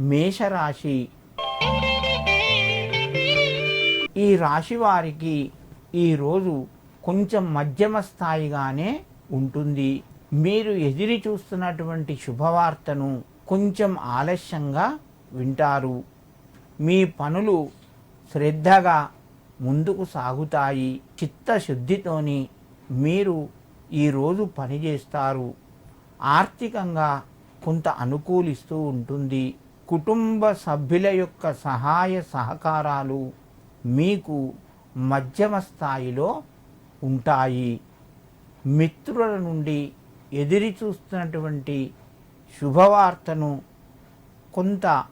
మేషరాశి. ఈ రాశి వారికి ఈరోజు కొంచెం మధ్యమ స్థాయిగానే ఉంటుంది. మీరు ఎదిరి చూస్తున్నటువంటి శుభవార్తను కొంచెం ఆలస్యంగా వింటారు. మీ పనులు శ్రద్ధగా ముందుకు సాగుతాయి. చిత్తశుద్ధితోని మీరు ఈరోజు పనిచేస్తారు. ఆర్థికంగా కొంత అనుకూలిస్తూ ఉంటుంది. కుటుంబ సభ్యుల యొక్క సహాయ సహకారాలు మీకు మధ్యమ స్థాయిలో ఉంటాయి. మిత్రుల నుండి ఎదిరి చూస్తున్నటువంటి శుభవార్తను కొంత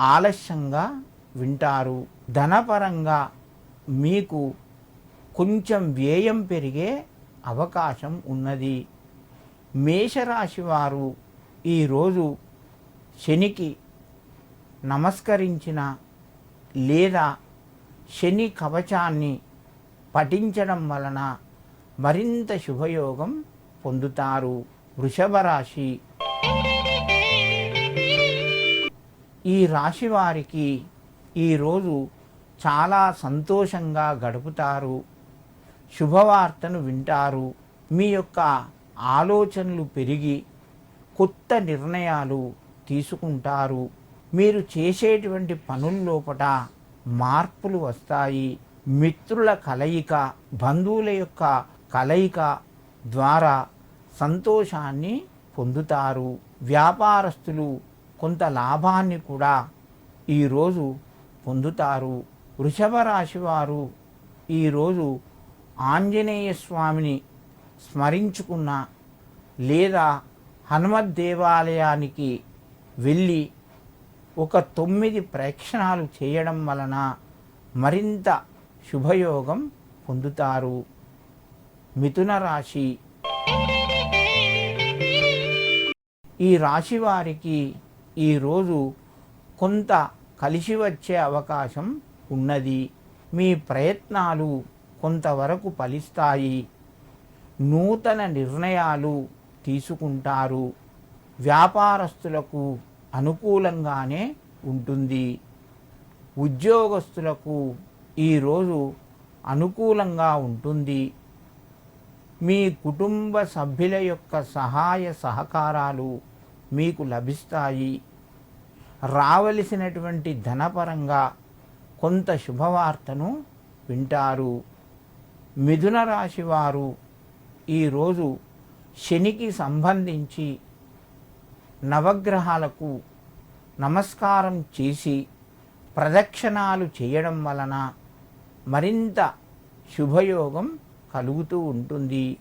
ఆలస్యంగా వింటారు. ధనపరంగా మీకు కొంచెం వ్యయం పెరిగే అవకాశం ఉన్నది. మేషరాశి వారు ఈరోజు శనికి నమస్కరించిన లేదా శని కవచాన్ని పఠించడం వలన మరింత శుభయోగం పొందుతారు. వృషభ రాశి. ఈ రాశి వారికి ఈరోజు చాలా సంతోషంగా గడుపుతారు. శుభవార్తను వింటారు. మీ యొక్క ఆలోచనలు పెరిగి కొత్త నిర్ణయాలు తీసుకుంటారు. మీరు చేసేటువంటి పనుల లోపట మార్పులు వస్తాయి. మిత్రుల కలయిక బంధువుల యొక్క కలయిక ద్వారా సంతోషాన్ని పొందుతారు. వ్యాపారస్తులు కొంత లాభాన్ని కూడా ఈరోజు పొందుతారు. వృషభ రాశి వారు ఈరోజు ఆంజనేయ స్వామిని స్మరించుకున్న లేదా హనుమత్ దేవాలయానికి వెళ్ళి ఒక తొమ్మిది ప్రేక్షణాలు చేయడం వలన మరింత శుభయోగం పొందుతారు. మిథున రాశి. ఈ రాశి వారికి ఈరోజు కొంత కలిసి వచ్చే అవకాశం ఉన్నది. మీ ప్రయత్నాలు కొంతవరకు ఫలిస్తాయి. నూతన నిర్ణయాలు తీసుకుంటారు. వ్యాపారస్తులకు అనుకూలంగానే ఉంటుంది. ఉద్యోగస్తులకు ఈరోజు అనుకూలంగా ఉంటుంది. మీ కుటుంబ సభ్యుల యొక్క సహాయ సహకారాలు మీకు లభిస్తాయి. రావలసినటువంటి ధనపరంగా కొంత శుభవార్తను వింటారు. మిథున రాశి వారు ఈరోజు శనికి సంబంధించి నవగ్రహాలకు నమస్కారం చేసి ప్రదక్షిణాలు చేయడం వలన మరింత శుభయోగం కలుగుతూ ఉంటుంది.